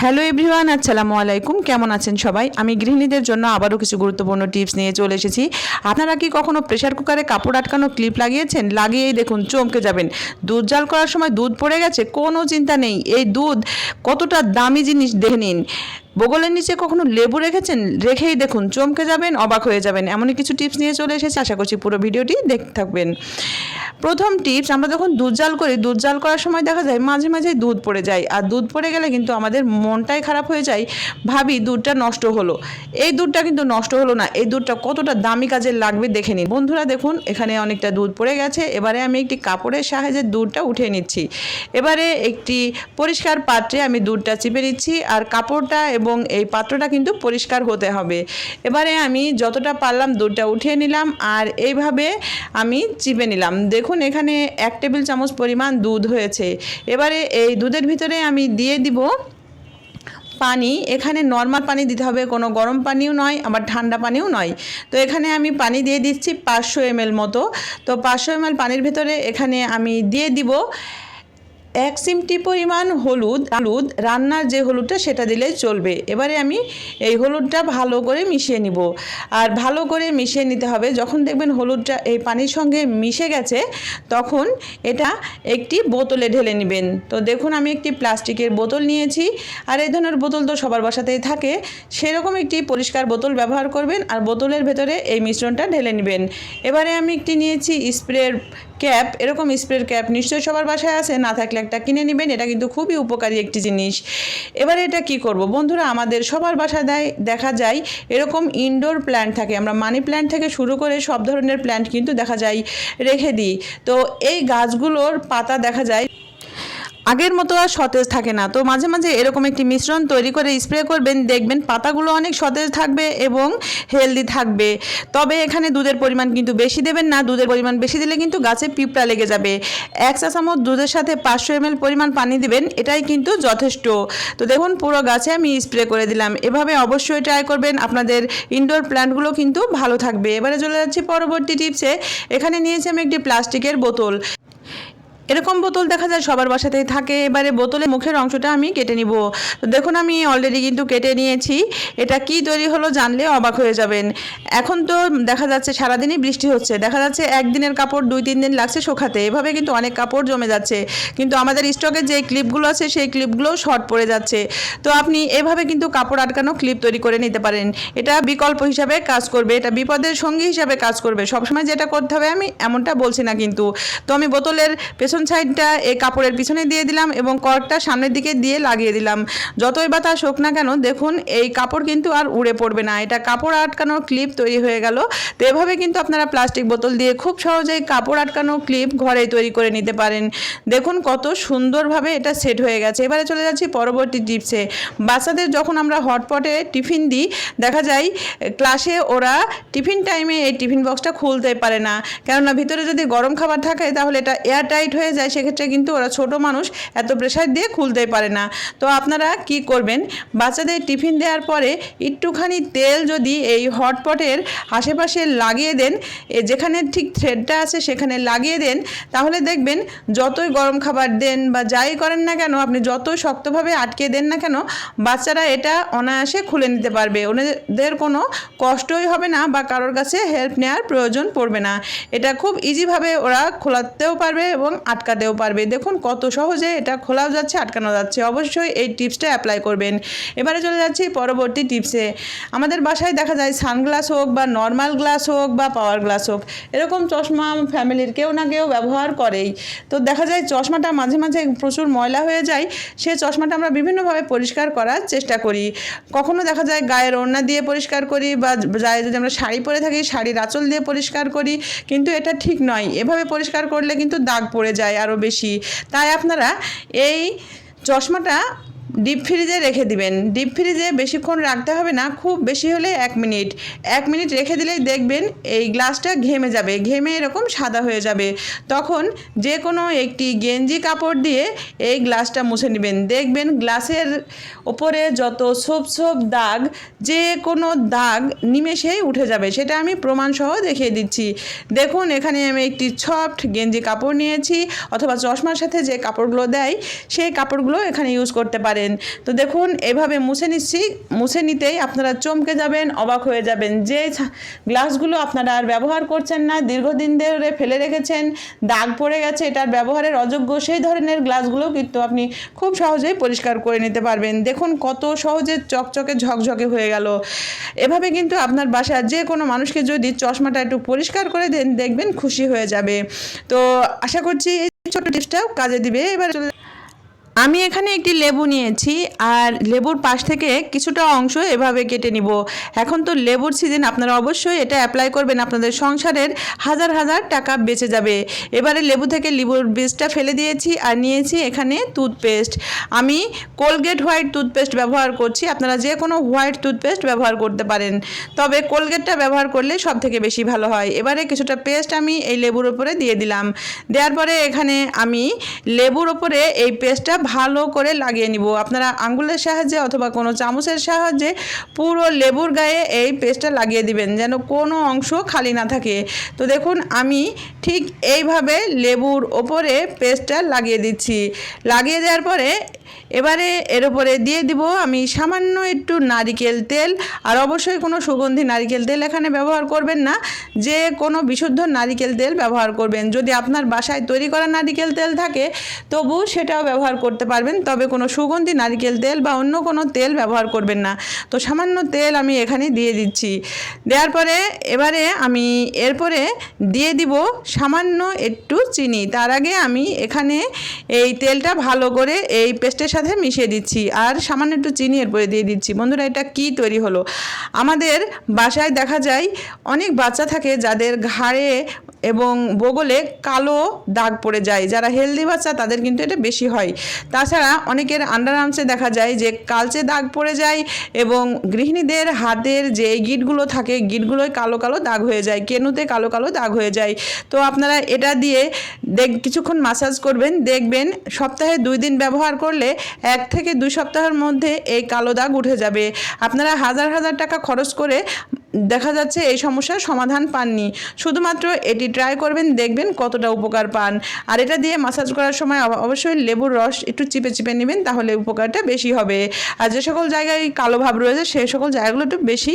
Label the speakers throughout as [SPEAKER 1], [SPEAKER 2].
[SPEAKER 1] Hello everyone আসসালামু আলাইকুম কেমন আছেন সবাই? আমি গৃহিণীদের জন্য আবারও কিছু গুরুত্বপূর্ণ টিপস নিয়ে চলে এসেছি। আপনারা কি কখনও প্রেশার কুকারে কাপড় আটকানো ক্লিপ লাগিয়েছেন? লাগিয়েই দেখুন, চমকে যাবেন। দুধ জাল করার সময় দুধ পড়ে গেছে? কোনো চিন্তা নেই। এই দুধ কতটা দামি জিনিস? দেখে নিন। বগলের নিচে কখনো লেবু রেখেছেন? রেখেই দেখুন, চমকে যাবেন, অবাক হয়ে যাবেন। এমনই কিছু টিপস নিয়ে চলে এসেছি। আশা করছি পুরো ভিডিওটি দেখতে থাকবেন। প্রথম টিপস, আমরা যখন দুধ জাল করি, দুধ জাল করার সময় দেখা যায় মাঝে মাঝে দুধ পড়ে যায়। আর দুধ পড়ে গেলে কিন্তু আমাদের মনটাই খারাপ হয়ে যায়। ভাবি, দুধটা নষ্ট হলো। এই দুধটা কিন্তু নষ্ট হলো না। এই দুধটা কতটা দামি কাজে লাগবে দেখে নিন। বন্ধুরা, দেখুন, এখানে অনেকটা দুধ পড়ে গেছে। এবারে আমি একটি কাপড়ের সাহায্যে দুধটা উঠিয়ে নিচ্ছি। এবারে একটি পরিষ্কার পাত্রে আমি দুধটা চিপে নিচ্ছি। আর কাপড়টা এবং এই পাত্রটা কিন্তু পরিষ্কার হতে হবে। এবারে আমি যতটা পারলাম দুধটা উঠিয়ে নিলাম আর এইভাবে আমি চিপে নিলাম। দেখুন এখানে এক টেবিল চামচ পরিমাণ দুধ হয়েছে। এবারে এই দুধের ভিতরে আমি দিয়ে দিব পানি। এখানে নর্মাল পানি দিতে হবে, কোনো গরম পানিও নয়, আবার ঠান্ডা পানিও নয়। তো এখানে আমি পানি দিয়ে দিচ্ছি পাঁচশো এমএল মতো। তো পাঁচশো এমএল পানির ভিতরে এখানে আমি দিয়ে দিব এক চিমটি পরিমাণ হলুদ হলুদ, রান্নার যে হলুদটা সেটা দিলেই চলবে। এবারে আমি এই হলুদটা ভালো করে মিশিয়ে নিব। আর ভালো করে মিশিয়ে নিতে হবে, যখন দেখবেন হলুদটা এই পানির সঙ্গে মিশে গেছে, তখন এটা একটি বোতলে ঢেলে নেবেন। তো দেখুন, আমি একটি প্লাস্টিকের বোতল নিয়েছি, আর এই ধরনের বোতল তো সবার বাসাতেই থাকে। সেরকম একটি পরিষ্কার বোতল ব্যবহার করবেন, আর বোতলের ভেতরে এই মিশ্রণটা ঢেলে নেবেন। এবারে আমি একটি নিয়েছি স্প্রের ক্যাপ, এরকম স্প্রের ক্যাপ নিশ্চয়ই সবার বাসায় আছে, না থাকলে একটা কিনে নেবেন, এটা কিন্তু খুবই উপকারী একটি জিনিস। এবারে এটা কি করব? বন্ধুরা, আমাদের সবার বাসায় দেয়, দেখা যায় এরকম ইনডোর প্ল্যান্ট থাকে, আমরা মানি প্ল্যান্ট থেকে শুরু করে সব ধরনের প্ল্যান্ট কিন্তু দেখা যায় রেখে দিই। তো এই গাছগুলোর পাতা দেখা যায় আগের মতো আর সতেজ থাকে না। তো মাঝে মাঝে এরকম একটি মিশ্রণ তৈরি করে স্প্রে করবেন, দেখবেন পাতাগুলো অনেক সতেজ থাকবে এবং হেলদি থাকবে। তবে এখানে দুধের পরিমাণ কিন্তু বেশি দেবেন না, দুধের পরিমাণ বেশি দিলে কিন্তু গাছে পিঁপড়া লেগে যাবে। এক চা চামচ দুধের সাথে পাঁচশো এমএল পরিমাণ পানি দিবেন, এটাই কিন্তু যথেষ্ট। তো দেখুন, পুরো গাছে আমি স্প্রে করে দিলাম। এভাবে অবশ্যই ট্রাই করবেন, আপনাদের ইনডোর প্ল্যান্টগুলো কিন্তু ভালো থাকবে। এবারে চলে যাচ্ছি পরবর্তী টিপসে এখানে নিয়েছি আমি একটি প্লাস্টিকের বোতল। এরকম বোতল দেখা যায় সবার বাসাতেই থাকে। এবারে বোতলের মুখের অংশটা আমি কেটে নিব। তো দেখুন, আমি অলরেডি কিন্তু কেটে নিয়েছি। এটা কি তৈরি হলো জানলে অবাক হয়ে যাবেন। এখন তো দেখা যাচ্ছে সারাদিনই বৃষ্টি হচ্ছে। দেখা যাচ্ছে একদিনের কাপড় দুই, তিন দিন লাগছে শোকাতে। এভাবে কিন্তু অনেক কাপড় জমে যাচ্ছে। কিন্তু আমাদের স্টকে যে ক্লিপগুলো আছে, সেই ক্লিপগুলোও শর্ট পড়ে যাচ্ছে। তো আপনি এভাবে কিন্তু কাপড় আটকানো ক্লিপ তৈরি করে নিতে পারেন। এটা বিকল্প হিসাবে কাজ করবে। এটা বিপদের সঙ্গী হিসাবে কাজ করবে। সবসময় যেটা করতে হবে আমি এমনটা বলছি না কিন্তু। তো আমি বোতলের পেছন সাইডটা এই কাপড়ের পিছনে দিয়ে দিলাম এবং কর্কটা সামনের দিকে দিয়ে লাগিয়ে দিলাম। যতই বাতাস হোক না কেন, দেখুন এই কাপড় কিন্তু আর উড়ে পড়বে না। এটা কাপড় আটকানোর ক্লিপ তৈরি হয়ে গেল। তো এভাবে কিন্তু আপনারা প্লাস্টিক বোতল দিয়ে খুব সহজেই কাপড় আটকানো ক্লিপ ঘরেই তৈরি করে নিতে পারেন। দেখুন কত সুন্দরভাবে এটা সেট হয়ে গেছে। এবারে চলে যাচ্ছি পরবর্তী টিপসে বাচ্চাদের যখন আমরা হটপটে টিফিন দিই, দেখা যায় ক্লাসে ওরা টিফিন টাইমে এই টিফিন বক্সটা খুলতে পারে না। কেননা ভিতরে যদি গরম খাবার থাকে, তাহলে এটা এয়ার টাইট হয়ে যায়, সেক্ষেত্রে কিন্তু ওরা ছোট মানুষ, এত প্রেশার দিয়ে খুলতেই পারে না। তো আপনারা কি করবেন? বাচ্চাদের টিফিন দেওয়ার পরে একটুখানি তেল যদি এই হটপটের আশেপাশে লাগিয়ে দেন যেখানে ঠিক থ্রেডটা আছে সেখানে লাগিয়ে দেন, তাহলে দেখবেন যতই গরম খাবার দেন বা যাই করেন না কেন, আপনি যতই শক্তভাবে আটকে দেন না কেন, বাচ্চারা এটা অনায়াসে খুলে নিতে পারবে। ওনাদের কোনো কষ্টই হবে না বা কারোর কাছে হেল্প নেওয়ার প্রয়োজন পড়বে না। এটা খুব ইজিভাবে ওরা খোলাতেও পারবে এবং আটকাতেও পারবে। দেখুন কত সহজে এটা খোলাও যাচ্ছে, আটকানো যাচ্ছে। অবশ্যই এই টিপসটা অ্যাপ্লাই করবেন। এবারে চলে যাচ্ছি পরবর্তী টিপসে। আমাদের বাসায় দেখা যায় সানগ্লাস হোক বা নর্মাল গ্লাস হোক বা পাওয়ার গ্লাস হোক, এরকম চশমা ফ্যামিলির কেউ না কেউ ব্যবহার করেই। তো দেখা যায় চশমাটা মাঝে মাঝে প্রচুর ময়লা হয়ে যায়, সে চশমাটা আমরা বিভিন্নভাবে পরিষ্কার করার চেষ্টা করি। কখনো দেখা যায় গায়ের ওড়না দিয়ে পরিষ্কার করি বা গায়ে যদি আমরা শাড়ি পরে থাকি, শাড়ির আঁচল দিয়ে পরিষ্কার করি, কিন্তু এটা ঠিক নয়। এভাবে পরিষ্কার করলে কিন্তু দাগ পড়ে যায়। আরও বেশি। তাই আপনারা এই চশমাটা ডিপ ফ্রিজে রেখে দিবেন। ডিপ ফ্রিজে বেশিক্ষণ রাখতে হবে না, খুব বেশি হলে এক মিনিট। এক মিনিট রেখে দিলেই দেখবেন এই গ্লাসটা ঘেমে যাবে, ঘেমে এরকম সাদা হয়ে যাবে। তখন যে কোনো একটি গেঞ্জি কাপড় দিয়ে এই গ্লাসটা মুছে নেবেন। দেখবেন গ্লাসের ওপরে যত ছোপ ছোপ দাগ যে কোনো দাগ নিমেষেই উঠে যাবে। সেটা আমি প্রমাণসহ দেখিয়ে দিচ্ছি। দেখুন, এখানে আমি একটি সফট গেঞ্জি কাপড় নিয়েছি, অথবা চশমার সাথে যে কাপড়গুলো দেয়, সেই কাপড়গুলো এখানে ইউজ করতে পারেন। পারেন তো দেখুন, এভাবে মুছে নিচ্ছি, মুছে নিতেই আপনারা চমকে যাবেন, অবাক হয়ে যাবেন যে গ্লাসগুলো আপনারা আর ব্যবহার করছেন না, দীর্ঘদিন ধরে ফেলে রেখেছেন, দাগ পড়ে গেছে এটার ব্যবহারের অযোগ্য, সেই ধরনের গ্লাসগুলো কিন্তু আপনি খুব সহজেই পরিষ্কার করে নিতে পারবেন। দেখুন কত সহজে চকচকে, ঝকঝকে হয়ে গেল। এভাবে কিন্তু আপনার বাসার যে কোনো মানুষকে যদি চশমাটা একটু পরিষ্কার করে দেন, দেখবেন খুশি হয়ে যাবে। তো আশা করছি এই ছোটো টিপসটাও কাজে দিবে। এবার আমি এখানে একটি লেবু নিয়েছি আর লেবুর পাশ থেকে কিছুটা অংশ এভাবে কেটে নিব। এখন তো লেবুর সিজন আপনারা অবশ্যই এটা অ্যাপ্লাই করবেন। আপনাদের সংসারের হাজার হাজার টাকা বেঁচে যাবে। এবারে লেবু থেকে লেবুর বীজটা ফেলে দিয়েছি আর নিয়েছি এখানে টুথপেস্ট আমি কোলগেট হোয়াইট টুথপেস্ট ব্যবহার করছি। আপনারা যে কোনো হোয়াইট টুথপেস্ট ব্যবহার করতে পারেন। তবে কোলগেটটা ব্যবহার করলে সব থেকে বেশি ভালো হয়। এবারে কিছুটা পেস্ট আমি এই লেবুর ওপরে দিয়ে দিলাম। দেওয়ার পরে এখানে আমি লেবুর ওপরে এই পেস্টটা ভালো করে লাগিয়ে নিব। আপনারা আঙ্গুলের সাহায্যে অথবা কোনো চামচের সাহায্যে পুরো লেবুর গায়ে এই পেস্টটা লাগিয়ে দিবেন, যেন কোনো অংশ খালি না থাকে। তো দেখুন, আমি ঠিক এইভাবে লেবুর ওপরে পেস্টটা লাগিয়ে দিচ্ছি। লাগিয়ে দেওয়ার পরে এবারে এর উপরে দিয়ে দিব আমি সামান্য একটু নারিকেল তেল। আর অবশ্যই কোনো সুগন্ধি নারিকেল তেল এখানে ব্যবহার করবেন না। যে কোনো বিশুদ্ধ নারিকেল তেল ব্যবহার করবেন। যদি আপনার বাসায় তৈরি করা নারিকেল তেল থাকে, তবু সেটাও ব্যবহার করতে পারবেন। তবে কোনো সুগন্ধি নারিকেল তেল বা অন্য কোনো তেল ব্যবহার করবেন না। তো সামান্য তেল আমি এখানে দিয়ে দিচ্ছি। দেওয়ার পরে এবারে আমি এরপরে দিয়ে দিব সামান্য একটু চিনি। তার আগে আমি এখানে এই তেলটা ভালো করে এই পেস্টের সাথে মিশিয়ে দিচ্ছি। আর সামান্য একটু চিনি এরপরে দিয়ে দিচ্ছি। বন্ধুরা, এটা কি তৈরি হলো? আমাদের বাসায় দেখা যায় অনেক বাচ্চা থাকে যাদের ঘাড়ে এবং বগলে কালো দাগ পড়ে যায়। যারা হেলদি বাচ্চা, তাদের কিন্তু এটা বেশি হয়। তাছাড়া অনেকের আন্ডার আর্মসে দেখা যায় যে কালচে দাগ পড়ে যায় এবং গৃহিণীদের হাতের যে গিটগুলো থাকে, গিটগুলোয় কালো কালো দাগ হয়ে যায়, কেনুতে কালো কালো দাগ হয়ে যায়। তো আপনারা এটা দিয়ে দেখ, কিছুক্ষণ মাসাজ করবেন, দেখবেন সপ্তাহে দুই দিন ব্যবহার করলে এক থেকে দুই সপ্তাহের মধ্যে এই কালো দাগ উঠে যাবে। আপনারা হাজার হাজার টাকা খরচ করে দেখা যাচ্ছে এই সমস্যার সমাধান পাননি। শুধুমাত্র এটি ট্রাই করবেন, দেখবেন কতটা উপকার পান। আর এটা দিয়ে মাসাজ করার সময় অবশ্যই লেবুর রস একটু চিপে চিপে নেবেন, তাহলে উপকারটা বেশি হবে। আর যে সকল জায়গায় কালো ভাব রয়েছে সেই সকল জায়গাগুলো একটু বেশি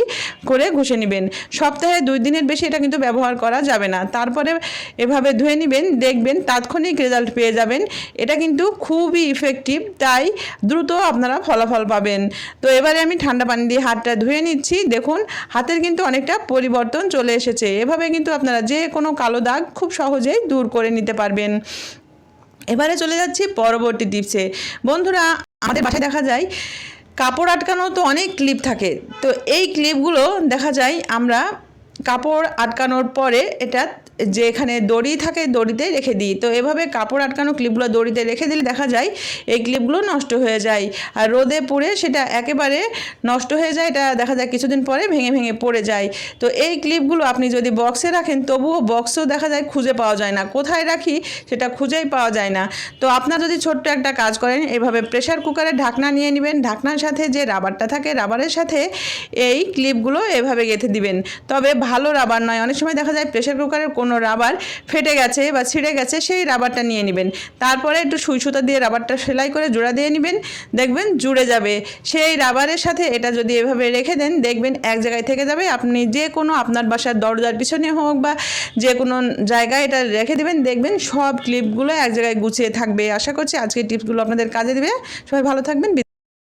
[SPEAKER 1] করে ঘষে নেবেন। সপ্তাহে দুই দিনের বেশি এটা কিন্তু ব্যবহার করা যাবে না। তারপরে এভাবে ধুয়ে নেবেন, দেখবেন তাৎক্ষণিক রেজাল্ট পেয়ে যাবেন। এটা কিন্তু খুবই ইফেক্টিভ তাই দ্রুত আপনারা ফলাফল পাবেন। তো এবারে আমি ঠান্ডা পানি দিয়ে হাতটা ধুয়ে নিচ্ছি। দেখুন, হাতের কিন্তু অনেকটা পরিবর্তন চলে এসেছে। এভাবে কিন্তু আপনারা যে কোনো কালো দাগ খুব সহজেই দূর করে নিতে পারবেন। এবারে চলে যাচ্ছি পরবর্তী টিপসে। বন্ধুরা, আমাদের বাসায় দেখা যায়, কাপড় আটকানো তো অনেক ক্লিপ থাকে। তো এই ক্লিপগুলো দেখা যায়, আমরা কাপড় আটকানোর পরে এটা যে এখানে দড়ি থাকে, দড়িতে রেখে দিই। তো এভাবে কাপড় আটকানো ক্লিপগুলো দড়িতে রেখে দিলে দেখা যায় এই ক্লিপগুলো নষ্ট হয়ে যায়। আর রোদে পুড়ে সেটা একেবারে নষ্ট হয়ে যায়, এটা দেখা যায় কিছুদিন পরে ভেঙে ভেঙে পড়ে যায়। তো এই ক্লিপগুলো আপনি যদি বক্সে রাখেন, তবুও বক্সেও দেখা যায় খুঁজে পাওয়া যায় না। কোথায় রাখি সেটা খুঁজেই পাওয়া যায় না। তো আপনার যদি ছোট্ট একটা কাজ করেন, এভাবে প্রেশার কুকারে ঢাকনা নিয়ে নেবেন। ঢাকনার সাথে যে রাবারটা থাকে রাবারের সাথে এই ক্লিপগুলো এভাবে গেঁথে দিবেন। তবে ভালো রাবার নয়। অনেক সময় দেখা যায় প্রেশার কুকারের কোনো রাবার ফেটে গেছে বা ছিঁড়ে গেছে, সেই রাবারটা নিয়ে নেবেন। তারপরে একটু সুই সুতা দিয়ে রাবারটা সেলাই করে জোড়া দিয়ে নেবেন। দেখবেন জুড়ে যাবে। সেই রাবারের সাথে এটা যদি এভাবে রেখে দেন, দেখবেন এক জায়গায় থেকে যাবে। আপনি যে কোনো আপনার বাসার দরজার পিছনে হোক বা যে কোনো জায়গায় এটা রেখে দেবেন, দেখবেন সব ক্লিপগুলো এক জায়গায় গুছিয়ে থাকবে। আশা করছি আজকের টিপসগুলো আপনাদের কাজে দেবে। সবাই ভালো থাকবেন।